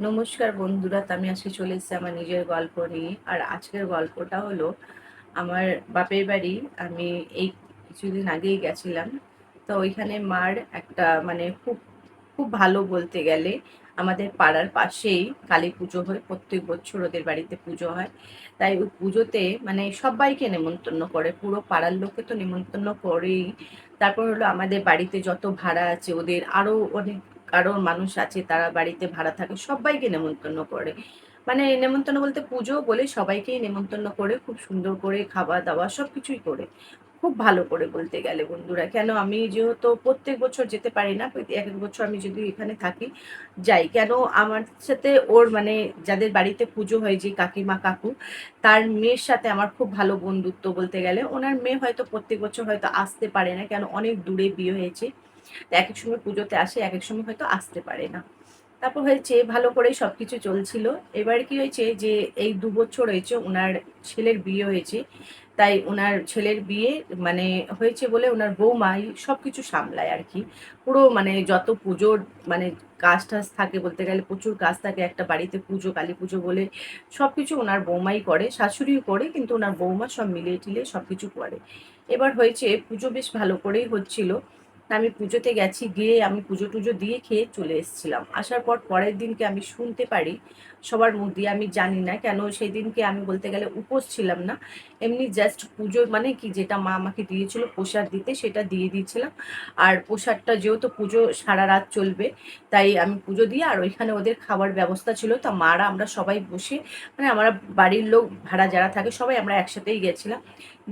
নমস্কার বন্ধুরা আমি আজকে চলে এসেছি আমার নিজের গল্প নিয়ে। আর আজকের গল্পটা হলো আমার বাপের বাড়ি। আমি এই কিছুদিন আগেই গেছিলাম। তো ওইখানে মার একটা মানে খুব খুব ভালো বলতে গেলে আমাদের পাড়ার পাশেই কালী পুজো হয়। প্রত্যেক বছর ওদের বাড়িতে পুজো হয়। তাই ওই পুজোতে মানে সবাইকে নেমন্তন্ন করে। পুরো পাড়ার লোককে তো নেমন্তন্ন করেই। তারপর হলো আমাদের বাড়িতে যত ভাড়া আছে, ওদের আরও অনেক কারোর মানুষ আছে, তারা বাড়িতে ভাড়া থাকে, সবাইকে নেমন্তন্ন করে। মানে নেমন্তন্ন বলতে পুজো বলে সবাইকেই নেমন্তন্ন করে, খুব সুন্দর করে খাওয়া দাওয়া সব কিছুই করে। খুব ভালো করে বলতে গেলে বন্ধুরা। কেন আমি যেহেতু প্রত্যেক বছর যেতে পারি না এক এক বছর আমি যদি এখানে থাকি, যাই। কেন আমার সাথে ওর মানে যাদের বাড়িতে পুজো হয়, যে কাকিমা, কাকু, তার মেয়ের সাথে আমার খুব ভালো বন্ধুত্ব বলতে গেলে, ওনার মেয়ে হয়তো প্রত্যেক বছর হয়তো আসতে পারে না, কেন অনেক দূরে বিয়ে হয়েছে। এক এক সময় পুজোতে আসে এক এক সময় হয়তো আসতে পারে না। তারপর হয়েছে ভালো করেই সব কিছু চলছিল। এবার কি হয়েছে যে, এই দু বছর হয়েছে ওনার ছেলের বিয়ে হয়েছে। তাই ওনার ছেলের বিয়ে মানে হয়েছে বলে ওনার বৌমাই সব কিছু সামলায় আর কি। পুরো মানে যত পুজোর মানে কাজ টাজ থাকে বলতে গেলে, প্রচুর কাজ থাকে, একটা বাড়িতে পুজো, কালী পুজো বলে সব কিছু ওনার বৌমাই করে, শাশুড়িও করে, কিন্তু ওনার বৌমা সব মিলিয়ে টিলিয়ে সব কিছু করে। এবার হয়েছে পুজো বেশ ভালো করেই হচ্ছিল। আমি পুজোতে গেছি, গিয়ে আমি পুজো টুজো দিয়ে খেয়ে চলে এসেছিলাম। আসার পর পরের দিনকে আমি শুনতে পারি সবার মুখ দিয়ে আমি জানি না। কেন সেই দিনকে আমি বলতে গেলে উপোস ছিলাম না। এমনি জাস্ট পুজো মানে কি যেটা মা আমাকে দিয়েছিল প্রসাদ দিতে, সেটা দিয়ে দিয়েছিলাম। আর প্রসাদটা যেহেতু পুজো সারা রাত চলবে, তাই আমি পুজো দিয়ে আর ওইখানে ওদের খাবার ব্যবস্থা ছিল। তা মারা আমরা সবাই বসে মানে আমরা বাড়ির লোক ভাড়া যারা থাকে সবাই আমরা একসাথেই গেছিলাম।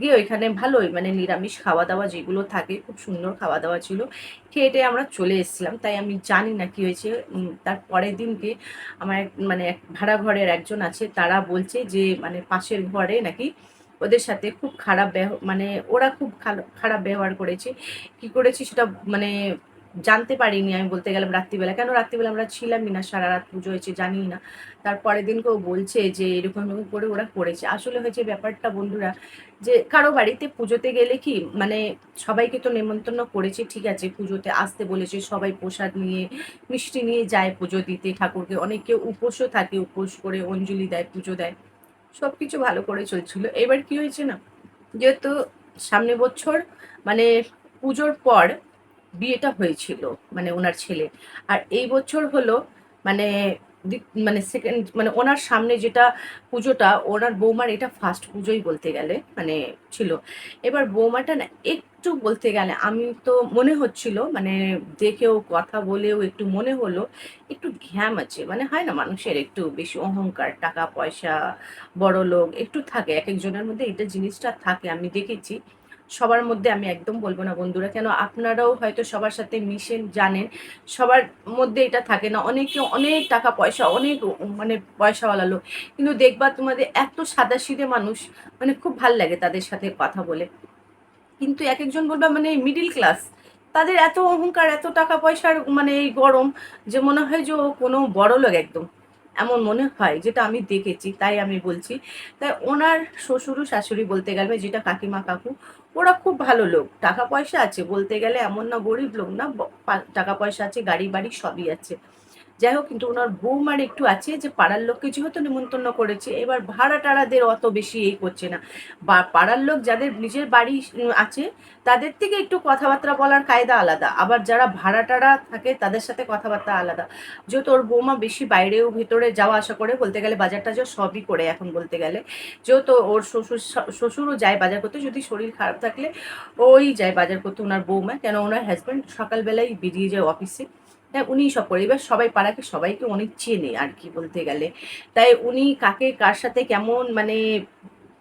গিয়ে ওইখানে ভালোই মানে নিরামিষ খাওয়া দাওয়া যেগুলো থাকে, খুব সুন্দর খাওয়া দাওয়া ছিল। খেয়ে আমরা চলে এসেছিলাম, তাই আমি জানি না কি হয়েছে। তার পরের দিনকে আমার মানে ভাড়া ঘরের একজন আছে, তারা বলছে যে মানে পাশের ঘরে নাকি ওদের সাথে খুব খারাপ ব্যবহার মানে ওরা খুব খারাপ ব্যবহার করেছে। কি করেছে সেটা মানে জানতে পারিনি, আমি বলতে গেলাম রাত্রিবেলা। কেন রাত্রিবেলা আমরা ছিলামই না সারা রাত পুজো হয়েছে জানি না। তারপরের দিন কেউ বলছে যে এরকম এরকম করে ওরা করেছে। আসলে হয়েছে ব্যাপারটা বন্ধুরা, যে কারও বাড়িতে পুজোতে গেলে কি মানে সবাইকে তো নেমন্তন্ন করেছে, ঠিক আছে, পুজোতে আসতে বলেছে, সবাই প্রসাদ নিয়ে, মিষ্টি নিয়ে যায় পুজো দিতে ঠাকুরকে। অনেকে উপোসও থাকে, উপোস করে অঞ্জলি দেয়, পুজো দেয়। সব কিছু ভালো করে চলছিল। এবার কি হয়েছে না, যেহেতু সামনে বছর মানে পুজোর পর বিয়েটা হয়েছিল মানে ওনার ছেলে। আর এই বছর হলো মানে মানে সেকেন্ড মানে ওনার সামনে যেটা পুজোটা, ওনার বৌমার এটা ফার্স্ট পুজোই বলতে গেলে মানে ছিল। এবার বৌমাটা না একটু বলতে গেলে, আমি তো মনে হচ্ছিল মানে দেখেও কথা বলেও একটু মনে হলো, একটু ঘ্যাম আছে। মানে হয় না, মানুষের একটু বেশি অহংকার টাকা পয়সা বড় লোক একটু থাকে এক একজনের মধ্যে এটা জিনিসটা থাকে, আমি দেখেছি। সবার মধ্যে আমি একদম বলব না বন্ধুরা, কেন আপনারাও হয়তো সবার সাথে মিশেন, জানেন, সবার মধ্যে এটা থাকে না। অনেকে অনেক টাকা পয়সা, অনেক মানে পয়সাওয়ালা লোক, কিন্তু দেখবা তোমাদের এত সাদা সিধে মানুষ মানে খুব ভালো লাগে তাদের সাথে কথা বলে। কিন্তু এক একজন বলবা মানে মিডিল ক্লাস তাদের এত অহংকার, এত টাকা পয়সার মানে এই গরম, যে মনে হয় যে ও কোনো বড় লোক একদম। এমন মনে হয়, যেটা আমি দেখেছি, তাই আমি বলছি। তাই ওনার শ্বশুর শাশুড়ি বলতে গেলে, যেটা কাকিমা কাকু ওরা খুব ভালো লোক। টাকা পয়সা আছে, বলতে গেলে এমন না গরিব লোক না টাকা পয়সা আছে, গাড়ি বাড়ি সবই আছে। যাই হোক, কিন্তু ওনার বৌমার একটু আছে যে পাড়ার লোককে যেহেতু নিমন্ত্রণ করেছে। এবার ভাড়া টাড়াদের অত বেশি এই করছে না। বা পাড়ার লোক যাদের নিজের বাড়ি আছে, তাদের থেকে একটু কথাবার্তা বলার কায়দা আলাদা। আবার যারা ভাড়া টাড়া থাকে, তাদের সাথে কথাবার্তা আলাদা। যেহেতু ওর বৌমা বেশি বাইরেও ভেতরে যাওয়া আসা করে, বলতে গেলে বাজার টাজার সবই করে এখন বলতে গেলে। যেহেতু ওর শ্বশুর শ্বশুরও যায় বাজার করতে, যদি শরীর খারাপ থাকলে ওই যায় বাজার করতে ওনার বৌমা। কেন ওনার হাজব্যান্ড সকালবেলায় বেরিয়ে যায় অফিসে হ্যাঁ উনি সব করে এবার সবাই পাড়াকে সবাইকে অনেক চেনে আর কি বলতে গেলে। তাই উনি কাকে কার সাথে কেমন মানে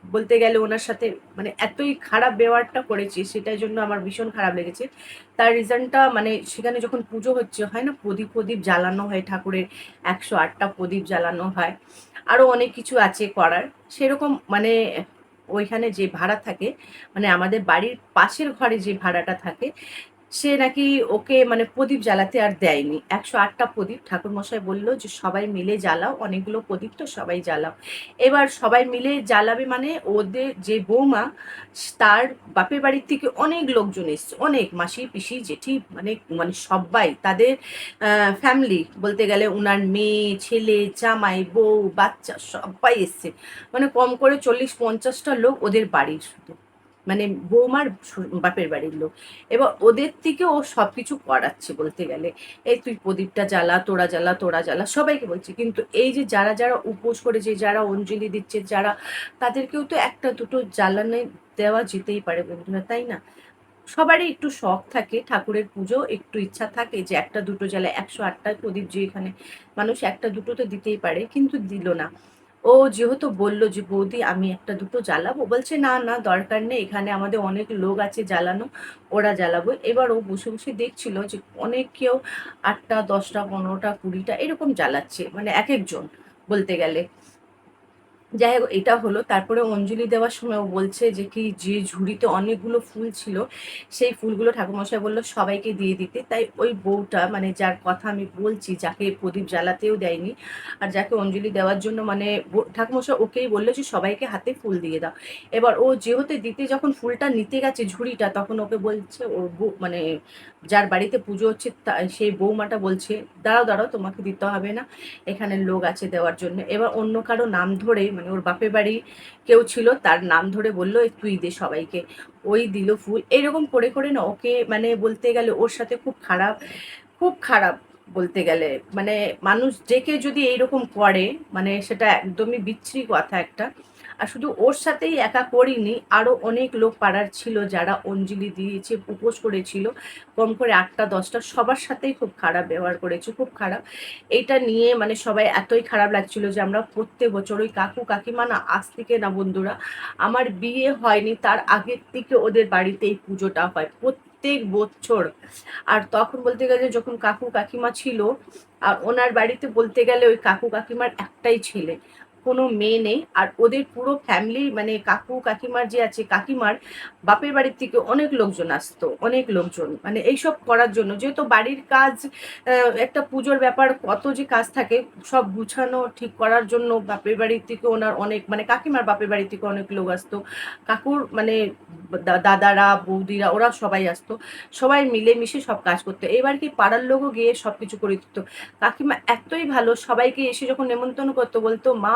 বলতে গেলে ওনার সাথে মানে এতই খারাপ ব্যবহারটা করেছি সেটার জন্য আমার ভীষণ খারাপ লেগেছে। তার রিজনটা মানে সেখানে যখন পুজো হচ্ছে, হয় না? প্রদীপ প্রদীপ জ্বালানো হয় ঠাকুরের, একশো আটটা প্রদীপ জ্বালানো হয়। আরও অনেক কিছু আছে করার। সেরকম মানে ওইখানে যে ভাড়া থাকে মানে আমাদের বাড়ির পাশের ঘরে যে ভাড়াটা থাকে সে নাকি ওকে মানে প্রদীপ জ্বালাতে আর দেয়নি। একশো আটটা প্রদীপ। ঠাকুরমশাই বলল যে, সবাই মিলে জ্বালাও, অনেকগুলো প্রদীপ তো সবাই জ্বালাও। এবার সবাই মিলে জ্বালাবে মানে ওদের যে বৌমা, তার বাপের বাড়ির থেকে অনেক লোকজন এসছে, অনেক মাসি, পিসি, জেঠি মানে মানে সবাই, তাদের ফ্যামিলি বলতে গেলে ওনার মেয়ে, ছেলে, জামাই, বউ, বাচ্চা সবাই এসছে। মানে কম করে চল্লিশ পঞ্চাশটা লোক ওদের বাড়ির। শুধু মানে বৌমার বাপের বাড়ির লোক। এবার ওদের থেকে ও সব কিছু করাচ্ছে বলতে গেলে। এই তুই প্রদীপটা জ্বালা, তোরা জ্বালা তোরা জ্বালা, সবাইকে বলছি। কিন্তু এই যে যারা যারা উপোস করেছে, যারা অঞ্জলি দিচ্ছে, যারা, তাদেরকেও তো একটা দুটো জ্বালানে দেওয়া যেতেই পারে বন্ধুরা, তাই না? সবারই একটু শখ থাকে ঠাকুরের পুজো, একটু ইচ্ছা থাকে যে একটা দুটো জ্বালায় একশো আটটা প্রদীপ যে এখানে মানুষ একটা দুটো তো দিতেই পারে, কিন্তু দিল না। ও যেহেতু বলল যে, বৌদি, আমি একটা দুটো জ্বালাবো। বলছে, না না, দরকার নেই। এখানে আমাদের অনেক লোক আছে জ্বালানো, ওরা জ্বালাবো। এবার ও বসে বসে দেখছিল যে, অনেক কেউ আটটা, দশটা, পনেরোটা, কুড়িটা এরকম জ্বালাচ্ছে মানে এক একজন বলতে গেলে। যাই হোক, এটা হলো। তারপরে অঞ্জলি দেওয়ার সময় ও বলছে যে, কি, যে ঝুড়িতে অনেকগুলো ফুল ছিল, সেই ফুলগুলো ঠাকুরমশাই বলল সবাইকে দিয়ে দিতে। তাই ওই বউটা মানে যার কথা আমি বলছি, যাকে প্রদীপ জ্বালাতেও দেয়নি, আর যাকে অঞ্জলি দেওয়ার জন্য মানে ঠাকুরমশাই ওকেই বলল যে, সবাইকে হাতে ফুল দিয়ে দাও। এবার ও যেহেতু দিতে যখন ফুলটা নিতে গেছে ঝুড়িটা, তখন ওকে বলছে ওর মানে যার বাড়িতে পুজো হচ্ছে সেই বৌমাটা বলছে, দাঁড়াও দাঁড়াও, তোমাকে দিতে হবে না, এখানে লোক আছে দেওয়ার জন্য এবার অন্য কারও নাম ধরে মানে ওর বাপের বাড়ি কেউ ছিল, তার নাম ধরে বলল তুই দে সবাইকে। ওই দিল ফুল। এরকম করে করে না ওকে মানে বলতে গেলে ওর সাথে খুব খারাপ খুব খারাপ বলতে গেলে। মানে মানুষ যে যদি এইরকম করে মানে সেটা একদমই বিচ্ছিরি কথা একটা। শুধু ওর সাথেই একা করিনি আরও অনেক লোক পাড়ার ছিল যারা অঞ্জলি দিয়েছে উপোস করেছিল। কম করে আটটা, দশটা, সবার সাথেই খুব খারাপ ব্যবহার করেছে, খুব খারাপ। এটা নিয়ে মানে সবাই এতই খারাপ লাগছিল যে আমরা প্রত্যেক বছর ওই কাকু, কাকিমা না, আজ থেকে না বন্ধুরা, আমার বিয়ে হয়নি, তার আগের থেকে ওদের বাড়িতে এই পুজোটা হয় প্রত্যেক বছর। আর তখন বলতে গেলে যখন কাকু, কাকিমা ছিল, আর ওনার বাড়িতে বলতে গেলে ওই কাকু, কাকিমার একটাই ছেলে। কোনো মেয়ে নেই আর ওদের পুরো ফ্যামিলি মানে কাকু, কাকিমার যে আছে, কাকিমার বাপের বাড়ির থেকে অনেক লোকজন আসতো, অনেক লোকজন। মানে এইসব করার জন্য। যেহেতু বাড়ির কাজ একটা পুজোর ব্যাপার, কত যে কাজ থাকে, সব গুছানো ঠিক করার জন্য বাপের বাড়ির থেকে ওনার অনেক মানে কাকিমার বাপের বাড়ি থেকে অনেক লোক আসতো। কাকুর মানে দাদারা, বৌদিরা, ওরা সবাই আসতো। সবাই মিলেমিশে সব কাজ করতো। এবার কি পাড়ার লোকও গিয়ে সব কিছু করে দিত। কাকিমা এতই ভালো, সবাইকে এসে যখন নেমন্তন্ন করতো, বলতো, মা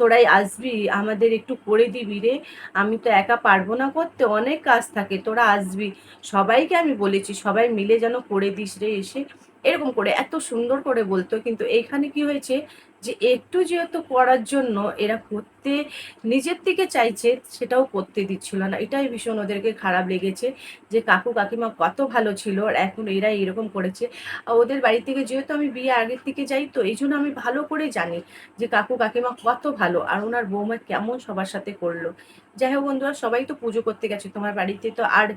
তোরাই আসবি, আমাদের একটু করে দিবি রে। আমি তো একা পারব না করতে, অনেক কাজ থাকে, তোরা আসবি। সবাইকে আমি বলেছি, সবাই মিলে যেন করে দিস রে এসে। এরকম করে, এত সুন্দর করে বলতো। কিন্তু এইখানে কি হয়েছে যে, একটু যেহেতু করার জন্য এরা করতে, নিজের থেকে চাইছে, সেটাও করতে দিচ্ছিল না। এটাই ভীষণ ওদেরকে খারাপ লেগেছে যে, কাকু কাকিমা কত ভালো ছিল, আর এখন এরা এরকম করেছে। আর ওদের বাড়ি থেকে যেহেতু আমি বিয়ে আগের থেকে যাই তো এই জন্য আমি ভালো করে জানি যে, কাকু কাকিমা কত ভালো। আর ওনার বৌমা কেমন সবার সাথে করল। যাই হোক বন্ধুরা, সবাই তো পুজো করতে গেছে, তোমার বাড়িতে তো আর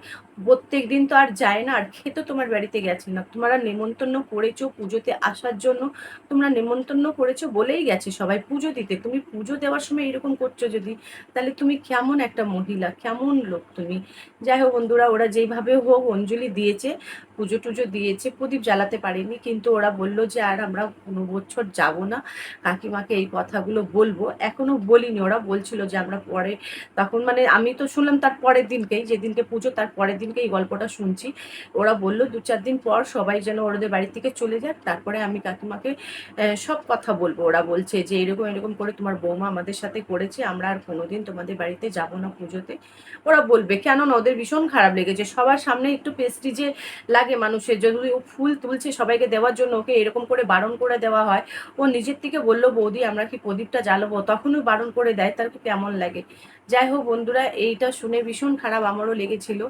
প্রত্যেক দিন তো আর যায় না, আর খেতে তোমার বাড়িতে গেছে না। তোমরা নেমন্তন্ন করেছ পুজোতে আসার জন্য, তোমরা নেমন্তন্ন করেছ বলেই গেছে সবাই পুজো দিতে। তুমি পুজো দেওয়ার সময় এরকম করছ যদি, তাহলে তুমি কেমন একটা মহিলা, কেমন লোক তুমি? যাই হোক বন্ধুরা, ওরা যেইভাবে হোক অঞ্জলি দিয়েছে, পুজো টুজো দিয়েছে, প্রদীপ জ্বালাতে পারিনি, কিন্তু ওরা বলল যে আর আমরা কোনো বছর যাব না। কাকিমাকে এই কথাগুলো বলব এখনও বলিনি। ওরা বলছিল যে আমরা পরে, তখন মানে আমি তো শুনলাম তার পরের দিনকেই, যেদিনকে পুজো তার পরের দিনকে এই গল্পটা শুনছি। ওরা বলল, দু চার দিন পর সবাই যেন ওদের বাড়ি থেকে চলে যাক, তারপরে আমি কাকিমাকে সব কথা বলব। ওরা বলছে যে, এরকম এরকম করে তোমার বৌমা আমাদের সাথে করেছে, আমরা আর কোনোদিন তোমাদের বাড়িতে যাব না পুজোতে। ওরা বলবে কেন না ওদের ভীষণ খারাপ লেগেছে। সবার সামনে একটু পেস্টিজে লাগে মানুষের। যদি ও ফুল তুলছে সবাইকে দেওয়ার জন্য ওকে এরকম করে বারণ করে দেওয়া হয়, ও নিজের থেকে বলল, বৌদি, আমরা কি প্রদীপটা জ্বালাবো? তখনও বারণ করে দেয় তার কেমন লাগে? যাই হোক বন্ধুরা, এইটা শুনে ভীষণ খারাপ আমারও লেগেছিল।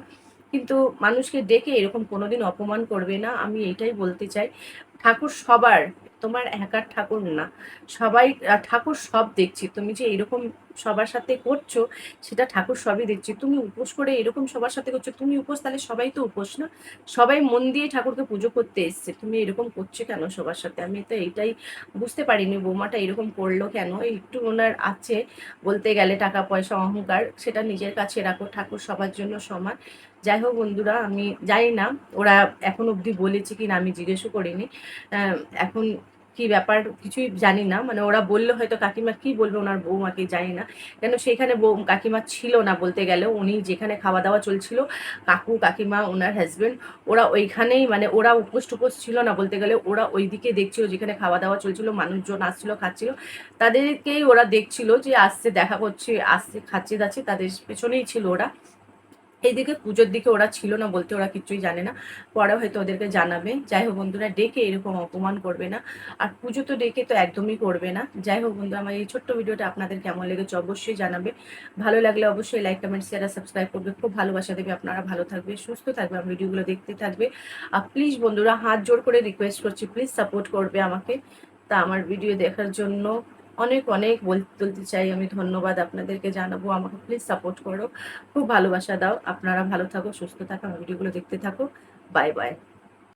কিন্তু মানুষকে ডেকে এরকম কোনোদিন অপমান করবে না, আমি এইটাই বলতে চাই। ঠাকুর সবার, তোমার একার ঠাকুর না। সবাই ঠাকুর সব দেখছি। তুমি যে এরকম সবার সাথে করছ, সেটা ঠাকুর সবই দেখছি। তুমি উপোস করে এরকম সবার সাথে করছ, তুমি উপোস, তাহলে সবাই তো উপোস না? সবাই মন দিয়ে ঠাকুরকে পুজো করতে এসছে। তুমি এরকম করছ কেন সবার সাথে? আমি তো এইটাই বুঝতে পারিনি, বৌমাটা এরকম করল কেন? একটু ওনার আছে, বলতে গেলে টাকা পয়সা অহংকার, সেটা নিজের কাছে রাখো। ঠাকুর সবার জন্য সমান। যাই হোক বন্ধুরা, আমি জানি না, ওরা এখন অবধি বলেছে কি না, আমি জিজ্ঞেসও করিনি। এখন কি ব্যাপার কিছুই জানি না মানে ওরা বলল হয়তো কাকিমা কি বলবে ওনার বৌমাকে জানি না। কেন সেখানে বউ কাকিমা ছিল না বলতে গেলে, উনি যেখানে খাওয়া দাওয়া চলছিল, কাকু, কাকিমা, ওনার হাজব্যান্ড ওরা ওইখানেই মানে ওরা উপোস টুপোস ছিল না বলতে গেলে, ওরা ওইদিকে দেখছিল যেখানে খাওয়া দাওয়া চলছিল, মানুষজন আসছিল, খাচ্ছিল। তাদেরকেই ওরা দেখছিল যে আসছে, দেখা করছে, আসছে খাচ্ছে যাচ্ছে তাদের পেছনেই ছিল ওরা। এইদিকে পুজোর দিকে ওরা ছিল না বলতে ওরা কিছুই জানে না। পরে হয়তো ওদেরকে জানাবে। যাই হোক বন্ধুরা, ডেকে এরকম অপমান করবে না। আর পুজো তো ডেকে তো একদমই করবে না। যাই হোক বন্ধু আমার এই ছোট্ট ভিডিওটা আপনাদের কেমন লেগেছে অবশ্যই জানাবে। ভালো লাগলে অবশ্যই লাইক, কমেন্ট শেয়ার আর সাবস্ক্রাইব করবে। খুব ভালোবাসা দেবে আপনারা। ভালো থাকবে, সুস্থ থাকবে, আমার ভিডিওগুলো দেখতে থাকবে। আর প্লিজ বন্ধুরা, হাত জোর করে রিকোয়েস্ট করছি। প্লিজ সাপোর্ট করবে আমাকে। তা আমার ভিডিও দেখার জন্য অনেক অনেক বলতে চাই। আমি ধন্যবাদ আপনাদেরকে জানাব। আমাকে প্লিজ সাপোর্ট করো। খুব ভালোবাসা দাও। আপনারা ভালো থাকো, সুস্থ থাকো। ভিডিওগুলো দেখতে থাকো। Bye bye